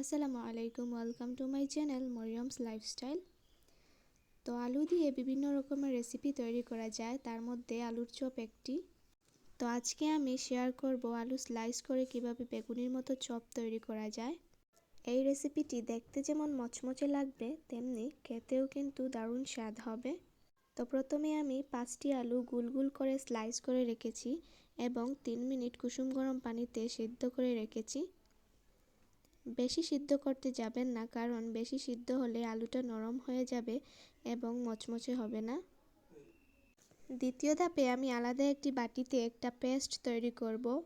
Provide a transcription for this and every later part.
আসসালামু আলাইকুম welcome to my channel Mariyam's lifestyle তো আলু দিয়ে বিভিন্ন রকমের রেসিপি তৈরি করা যায়, তার মধ্যে আলুর চপ একটি। তো আজকে আমি শেয়ার করব আলু স্লাইস করে কীভাবে বেগুনির মতো চপ তৈরি করা যায়। এই রেসিপিটি দেখতে যেমন মচমচে লাগবে, তেমনি খেতেও কিন্তু দারুণ স্বাদ হবে। তো প্রথমে আমি পাঁচটি আলু গুলগুল করে স্লাইস করে রেখেছি এবং তিন মিনিট কুসুম গরম পানিতে সিদ্ধ করে রেখেছি। বেশি সিদ্ধ করতে যাবেন না, কারণ বেশি সিদ্ধ হলে আলুটা নরম হয়ে যাবে এবং মচমচে হবে না। দ্বিতীয় ধাপে আমি আলাদা একটি বাটিতে একটা পেস্ট তৈরি করব।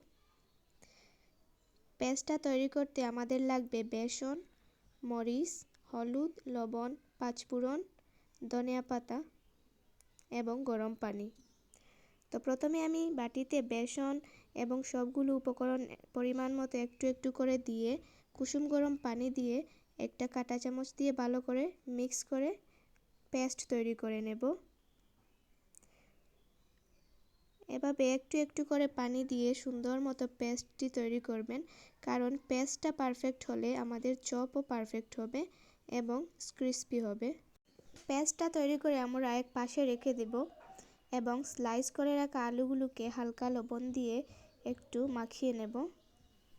পেস্টটা তৈরি করতে আমাদের লাগবে বেসন, মরিচ, হলুদ, লবণ, পাঁচফোড়ন, ধনিয়া পাতা এবং গরম পানি। তো প্রথমে আমি বাটিতে বেসন এবং সবগুলো উপকরণ পরিমাণ মতো একটু একটু করে দিয়ে কুসুম গরম পানি দিয়ে একটা কাঁটা চামচ দিয়ে ভালো করে মিক্স করে পেস্ট তৈরি করে নেব। এভাবে একটু একটু করে পানি দিয়ে সুন্দর মতো পেস্টটি তৈরি করবেন, কারণ পেস্টটা পারফেক্ট হলে আমাদের চপও পারফেক্ট হবে এবং ক্রিস্পি হবে। পেস্টটা তৈরি করে আমরা এক পাশে রেখে দেব এবং স্লাইস করে রাখা আলুগুলোকে হালকা লবণ দিয়ে একটু মাখিয়ে নেব।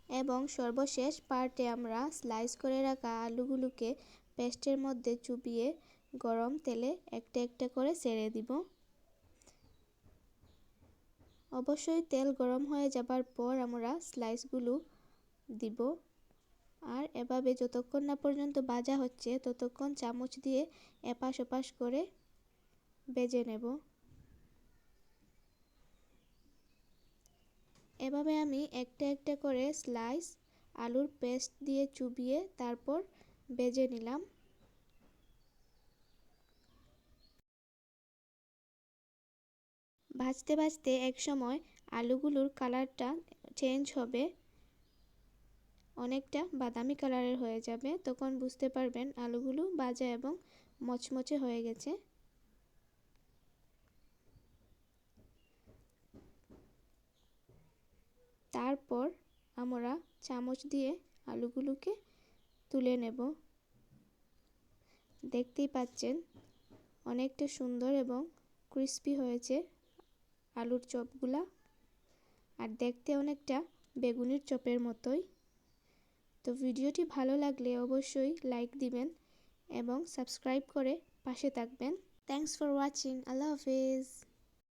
এবং সর্বশেষ পার্টে আমরা স্লাইস করে রাখা আলুগুলোকে পেস্টের মধ্যে চুবিয়ে গরম তেলে একটা একটা করে ছেড়ে দিব। অবশ্যই তেল গরম হয়ে যাবার পর আমরা স্লাইসগুলো দিব। আর এভাবে যতক্ষণ না পর্যন্ত ভাজা হচ্ছে, ততক্ষণ চামচ দিয়ে এপাশ ওপাশ করে বেজে নেব। এভাবে আমি একটা একটা করে স্লাইস আলুর পেস্ট দিয়ে চুবিয়ে তারপর বেজে নিলাম। ভাজতে ভাজতে এক সময় আলুগুলোর কালারটা চেঞ্জ হবে। অনেকটা বাদামি কালারের হয়ে যাবে। তখন বুঝতে পারবেন আলুগুলো ভাজা এবং মচমচে হয়ে গেছে। তারপর আমরা চামচ দিয়ে আলুগুলোকে তুলে নেব। দেখতেই পাচ্ছেন, অনেকটা সুন্দর এবং ক্রিস্পি হয়েছে আলুর চপগুলা। আর দেখতে অনেকটা বেগুনির চপের মতোই। তো ভিডিওটি ভালো লাগলে অবশ্যই লাইক দিবেন এবং সাবস্ক্রাইব করে পাশে থাকবেন। থ্যাংকস ফর ওয়াচিং আল্লাহ হাফিজ।